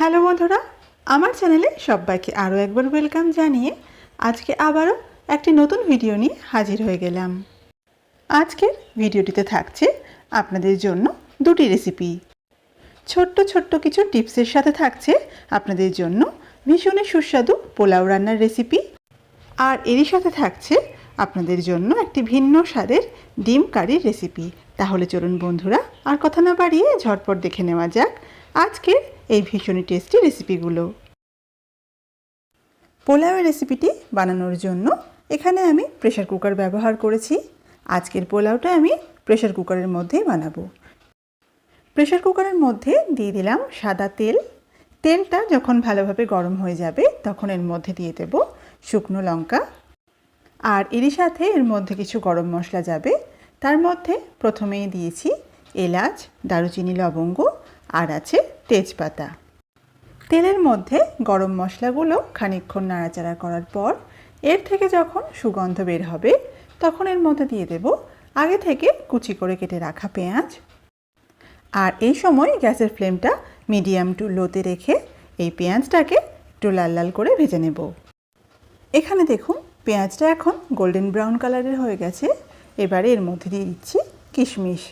Hello বন্ধুরা, আমার চ্যানেলে সবাইকে আরও একবার ওয়েলকাম জানিয়ে আজকে আবারও একটি নতুন ভিডিও নিয়ে হাজির হয়ে গেলাম। আজকের ভিডিওটিতে থাকছে আপনাদের জন্য দুটি রেসিপি। ছোট্ট ছোট্ট কিছু টিপসের সাথে থাকছে আপনাদের জন্য ভীষণই সুস্বাদু পোলাও রান্নার রেসিপি। আর এরই সাথে থাকছে আপনাদের জন্য একটি ভিন্ন স্বাদের ডিম কারির রেসিপি। তাহলে চলুন বন্ধুরা, আর কথা না বাড়িয়ে ঝটপট দেখে নেওয়া যাক আজকের এই ভীষণই টেস্টি রেসিপিগুলো পোলাওয়ের রেসিপিটি বানানোর জন্য এখানে আমি প্রেশার কুকার ব্যবহার করেছি। আজকের পোলাওটা আমি প্রেশার কুকারের মধ্যেই বানাবো। প্রেশার কুকারের মধ্যে দিয়ে দিলাম সাদা তেল। তেলটা যখন ভালোভাবে গরম হয়ে যাবে তখন এর মধ্যে দিয়ে দেব শুকনো লঙ্কা। আর এরই সাথে এর মধ্যে কিছু গরম মশলা যাবে। তার মধ্যে প্রথমেই দিয়েছি এলাচ, দারুচিনি, লবঙ্গ আর আছে তেজপাতা। তেলের মধ্যে গরম মশলাগুলো খানিকক্ষণ নাড়াচাড়া করার পর, এর থেকে যখন সুগন্ধ বের হবে, তখন এর মধ্যে দিয়ে দেব আগে থেকে কুচি করে কেটে রাখা পেঁয়াজ। আর এই সময় গ্যাসের ফ্লেমটা মিডিয়াম টু লোতে রেখে এই পেঁয়াজটাকে একটু লাল লাল করে ভেজে নেব। এখানে দেখুন, পেঁয়াজটা এখন গোল্ডেন ব্রাউন কালারের হয়ে গেছে। এবারে এর মধ্যে দিয়ে দিচ্ছি কিশমিশ।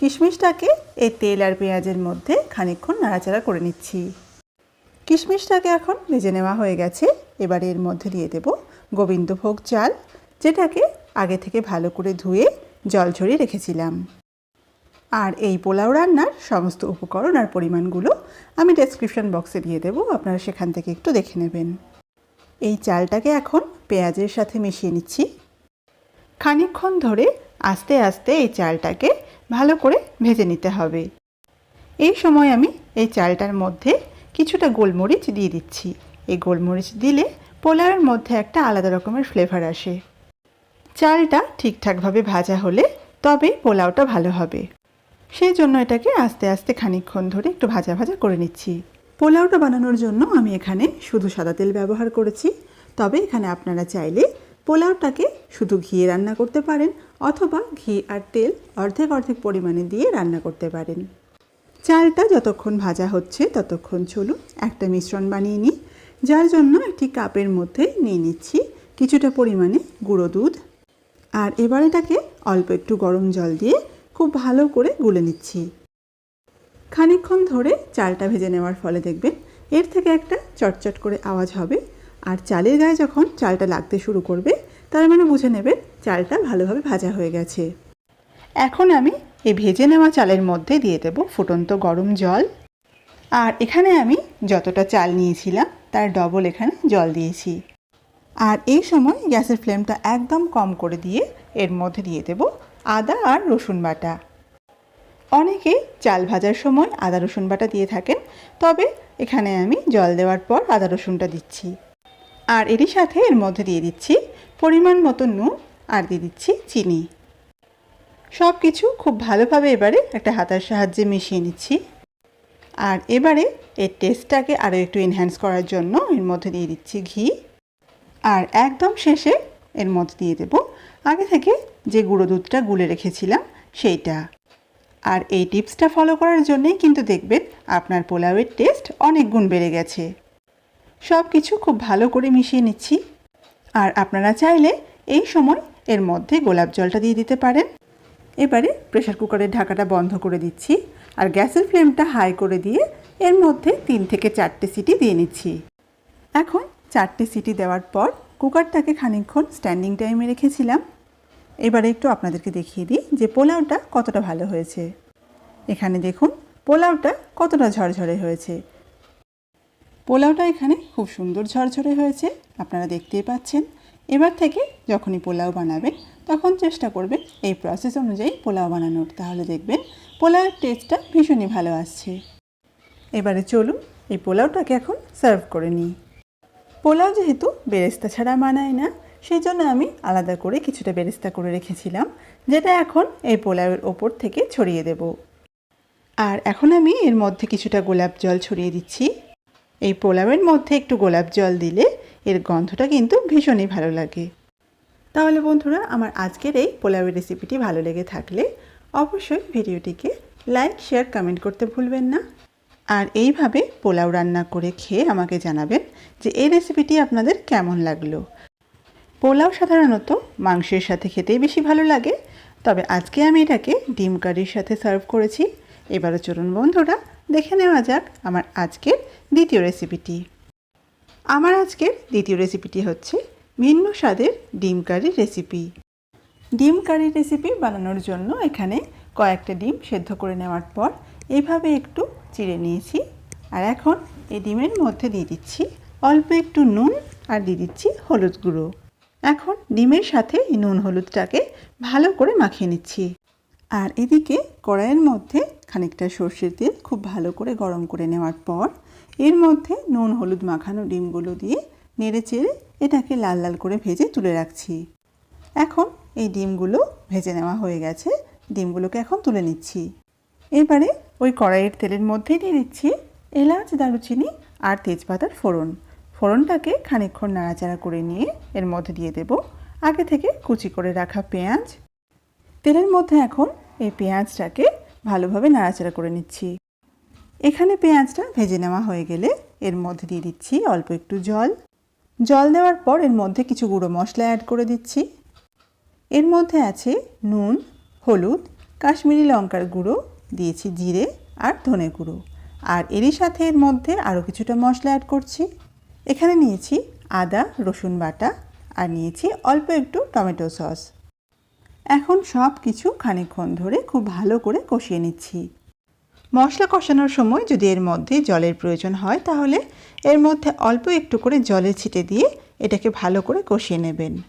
কিশমিশটাকে এই তেল আর পেঁয়াজের মধ্যে খানিকক্ষণ নাড়াচাড়া করে নিচ্ছি। কিশমিশটাকে এখন ভেজে নেওয়া হয়ে গেছে। এবার এর মধ্যে দিয়ে দেব গোবিন্দভোগ চাল, যেটাকে আগে থেকে ভালো করে ধুয়ে জল ঝরিয়ে রেখেছিলাম। আর এই পোলাও রান্নার সমস্ত উপকরণ আর পরিমাণগুলো আমি ডেসক্রিপশন বক্সে দিয়ে দেবো। আপনারা সেখান থেকে একটু দেখে নেবেন। এই চালটাকে এখন পেঁয়াজের সাথে মিশিয়ে নিচ্ছি। খানিকক্ষণ ধরে আস্তে আস্তে এই চালটাকে ভালো করে ভেজে নিতে হবে। এই সময় আমি এই চালটার মধ্যে কিছুটা গোলমরিচ দিয়ে দিচ্ছি। এই গোলমরিচ দিলে পোলাওয়ের মধ্যে একটা আলাদা রকমের ফ্লেভার আসে। চালটা ঠিকঠাকভাবে ভাজা হলে তবে পোলাওটা ভালো হবে। সেই জন্য এটাকে আস্তে আস্তে খানিকক্ষণ ধরে একটু ভাজা ভাজা করে নিচ্ছি। পোলাওটা বানানোর জন্য আমি এখানে শুধু সাদা তেল ব্যবহার করেছি। তবে এখানে আপনারা চাইলে পোলাওটাকে শুধু ঘিয়ে রান্না করতে পারেন অথবা ঘি আর তেল অর্ধেক অর্ধেক পরিমাণে দিয়ে রান্না করতে পারেন। চালটা যতক্ষণ ভাজা হচ্ছে ততক্ষণ চলুন একটা মিশ্রণ বানিয়ে নিই। যার জন্য একটি কাপের মধ্যে নিয়ে নিচ্ছি কিছুটা পরিমাণে গুঁড়ো দুধ। আর এবার এটাকে অল্প একটু গরম জল দিয়ে খুব ভালো করে গুলে নিচ্ছি। খানিকক্ষণ ধরে চালটা ভেজে নেওয়ার ফলে দেখবেন এর থেকে একটা চটচট করে আওয়াজ হবে। আর চালের গায়ে যখন চালটা লাগতে শুরু করবে তার মানে বুঝে নেবেন চালটা ভালোভাবে ভাজা হয়ে গেছে। এখন আমি এই ভেজে নেওয়া চালের মধ্যে দিয়ে দেব ফুটন্ত গরম জল। আর এখানে আমি যতটা চাল নিয়েছিলাম, তার ডবল এখানে জল দিয়েছি। আর এই সময় গ্যাসের ফ্লেমটা একদম কম করে দিয়ে এর মধ্যে দিয়ে দেব আদা আর রসুন বাটা। অনেকেই চাল ভাজার সময় আদা রসুন বাটা দিয়ে থাকেন, তবে এখানে আমি জল দেওয়ার পর আদা রসুনটা দিচ্ছি। আর এরই সাথে এর মধ্যে দিয়ে দিচ্ছি পরিমাণ মতো নুন আর দিয়ে দিচ্ছি চিনি। সব কিছু খুব ভালোভাবে এবারে একটা হাতার সাহায্যে মিশিয়ে নিচ্ছি। আর এবারে এর টেস্টটাকে আরও একটু এনহ্যান্স করার জন্য এর মধ্যে দিয়ে দিচ্ছি ঘি। আর একদম শেষে এর মধ্যে দিয়ে দেব আগে থেকে যে গুঁড়ো দুধটা গুলে রেখেছিলাম সেইটা। আর এই টিপসটা ফলো করার জন্যেই কিন্তু দেখবেন আপনার পোলাওয়ের টেস্ট অনেক গুণ বেড়ে গেছে। সব কিছু খুব ভালো করে মিশিয়ে নিচ্ছি। আর আপনারা চাইলে এই সময় এর মধ্যে গোলাপ জলটা দিয়ে দিতে পারেন। এবারে প্রেশার কুকারের ঢাকাটা বন্ধ করে দিচ্ছি আর গ্যাসের ফ্লেমটা হাই করে দিয়ে এর মধ্যে তিন থেকে চারটে সিটি দিয়ে নিচ্ছি। এখন চারটে সিটি দেওয়ার পর কুকারটাকে খানিকক্ষণ স্ট্যান্ডিং টাইমে রেখেছিলাম। এবারে একটু আপনাদেরকে দেখিয়ে দিই যে পোলাওটা কতটা ভালো হয়েছে। এখানে দেখুন, পোলাওটা কতটা ঝরঝরে হয়েছে। পোলাওটা এখানে খুব সুন্দর ঝরঝরে হয়েছে, আপনারা দেখতেই পাচ্ছেন। এবার থেকে যখনই পোলাও বানাবেন, তখন চেষ্টা করবেন এই প্রসেস অনুযায়ী পোলাও বানানোর। তাহলে দেখবেন পোলাওয়ের টেস্টটা ভীষণই ভালো আসছে। এবারে চলুন এই পোলাওটাকে এখন সার্ভ করে নিই। পোলাও যেহেতু বেরেস্তা ছাড়া মানায় না, সেই জন্য আমি আলাদা করে কিছুটা বেরেস্তা করে রেখেছিলাম, যেটা এখন এই পোলাওয়ের ওপর থেকে ছড়িয়ে দেব। আর এখন আমি এর মধ্যে কিছুটা গোলাপ জল ছড়িয়ে দিচ্ছি। এই পোলাওয়ের মধ্যে একটু গোলাপ জল দিলে এর গন্ধটা কিন্তু ভীষণই ভালো লাগে। তাহলে বন্ধুরা, আমার আজকের এই পোলাওয়ের রেসিপিটি ভালো লেগে থাকলে অবশ্যই ভিডিওটিকে লাইক শেয়ার কমেন্ট করতে ভুলবেন না। আর এইভাবে পোলাও রান্না করে খেয়ে আমাকে জানাবেন যে এই রেসিপিটি আপনাদের কেমন লাগল। পোলাও সাধারণত মাংসের সাথে খেতেই বেশি ভালো লাগে। তবে আজকে আমি এটাকে ডিম কারির সাথে সার্ভ করেছি। এবারও চলুন বন্ধুরা দেখে নেওয়া যাক আমার আজকের দ্বিতীয় রেসিপিটি আমার আজকের দ্বিতীয় রেসিপিটি হচ্ছে ভিন্ন স্বাদের ডিম কারির রেসিপি ডিম কারির রেসিপি বানানোর জন্য এখানে কয়েকটা ডিম সেদ্ধ করে নেওয়ার পর এভাবে একটু চিড়ে নিয়েছি। আর এখন এই ডিমের মধ্যে দিয়ে দিচ্ছি অল্প একটু নুন আর দিয়ে দিচ্ছি হলুদ গুঁড়ো। এখন ডিমের সাথে এই নুন হলুদটাকে ভালো করে মাখিয়ে নিচ্ছি। আর এদিকে কড়াইয়ের মধ্যে খানিকটা সর্ষের তেল খুব ভালো করে গরম করে নেওয়ার পর এর মধ্যে নুন, হলুদ মাখানো ডিমগুলো দিয়ে নেড়ে চেড়ে এটাকে লাল লাল করে ভেজে তুলে রাখছি। এখন এই ডিমগুলো ভেজে নেওয়া হয়ে গেছে। ডিমগুলোকে এখন তুলে নিচ্ছি। এবারে ওই কড়াইয়ের তেলের মধ্যেই দিয়ে দিচ্ছি এলাচ, দারুচিনি আর তেজপাতার ফোড়ন। ফোড়নটাকে খানিকক্ষণ নাড়াচাড়া করে নিয়ে এর মধ্যে দিয়ে দেব। আগে থেকে কুচি করে রাখা পেঁয়াজ তেলের মধ্যে এখন এই পেঁয়াজটাকে ভালোভাবে নাড়াচাড়া করে নিচ্ছি। এখানে পেঁয়াজটা ভেজে নেওয়া হয়ে গেলে এর মধ্যে দিয়ে দিচ্ছি অল্প একটু জল। জল দেওয়ার পর এর মধ্যে কিছু গুঁড়ো মশলা অ্যাড করে দিচ্ছি। এর মধ্যে আছে নুন, হলুদ, কাশ্মীরি লঙ্কার গুঁড়ো, দিয়েছি জিরে আর ধনে গুঁড়ো। আর এরই সাথে এর মধ্যে আরও কিছুটা মশলা অ্যাড করছি। এখানে নিয়েছি আদা, রসুন বাটা আর নিয়েছি অল্প একটু টমেটো সস। এখন সব কিছু খানিকক্ষণ ধরে খুব ভালো করে কষিয়ে নিচ্ছি। মশলা কষানোর সময় যদি এর মধ্যে জলের প্রয়োজন হয়, তাহলে এর মধ্যে অল্প একটু করে জলে ছিটে দিয়ে এটাকে ভালো করে কষিয়ে নেবেন।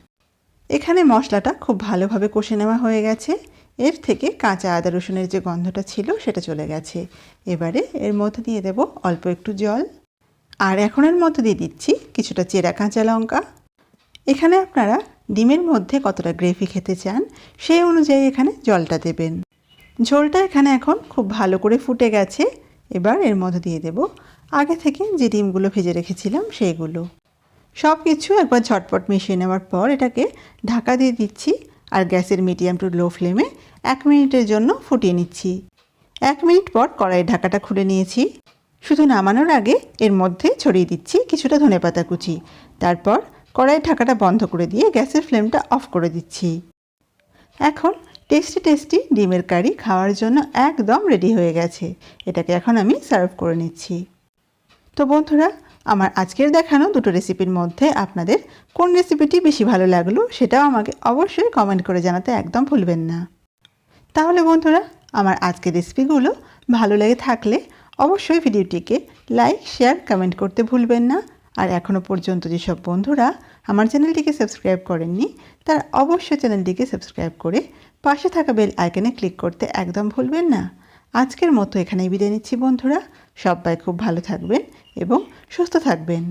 এখানে মশলাটা খুব ভালোভাবে কষে নেওয়া হয়ে গেছে। এর থেকে কাঁচা আদা রসুনের যে গন্ধটা ছিল, সেটা চলে গেছে। এবারে এর মধ্যে দিয়ে দেব অল্প একটু জল। আর এখন এর মধ্যে দিয়ে দিচ্ছি কিছুটা চেরা কাঁচা লঙ্কা। এখানে আপনারা ডিমের মধ্যে কতটা গ্রেভি খেতে চান, সেই অনুযায়ী এখানে জলটা দেবেন। ঝোলটা এখানে এখন খুব ভালো করে ফুটে গেছে। এবার এর মধ্যে দিয়ে দেব আগে থেকে যে ডিমগুলো ভেজে রেখেছিলাম সেইগুলো সব কিছু একবার ঝটপট মিশিয়ে নেওয়ার পর এটাকে ঢাকা দিয়ে দিচ্ছি আর গ্যাসের মিডিয়াম টু লো ফ্লেমে এক মিনিটের জন্য ফুটিয়ে নিচ্ছি। এক মিনিট পর কড়াইয়ের ঢাকাটা খুলে নিয়েছি। শুধু নামানোর আগে এর মধ্যে ছড়িয়ে দিচ্ছি কিছুটা ধনেপাতা কুচি। তারপর কড়াইয়ের ঢাকাটা বন্ধ করে দিয়ে গ্যাসের ফ্লেমটা অফ করে দিচ্ছি। এখন টেস্টি টেস্টি ডিমের কারি খাওয়ার জন্য একদম রেডি হয়ে গেছে। এটাকে এখন আমি সার্ভ করে নিচ্ছি। তো বন্ধুরা, আমার আজকের দেখানো দুটো রেসিপির মধ্যে আপনাদের কোন রেসিপিটি বেশি ভালো লাগল সেটাও আমাকে অবশ্যই কমেন্ট করে জানাতে একদম ভুলবেন না। তাহলে বন্ধুরা, আমার আজকের রেসিপিগুলো ভালো লেগে থাকলে অবশ্যই ভিডিওটিকে লাইক, শেয়ার, কমেন্ট করতে ভুলবেন না। আর এখনও পর্যন্ত যেসব বন্ধুরা আমার চ্যানেলটিকে সাবস্ক্রাইব করেননি, তারা অবশ্যই চ্যানেলটিকে সাবস্ক্রাইব করে পাশে থাকা বেল আইকনে ক্লিক করতে একদম ভুলবেন না। আজকের মতো এখানেই বিদায় নিচ্ছি বন্ধুরা। সবাই খুব ভালো থাকবেন এবং সুস্থ থাকবেন।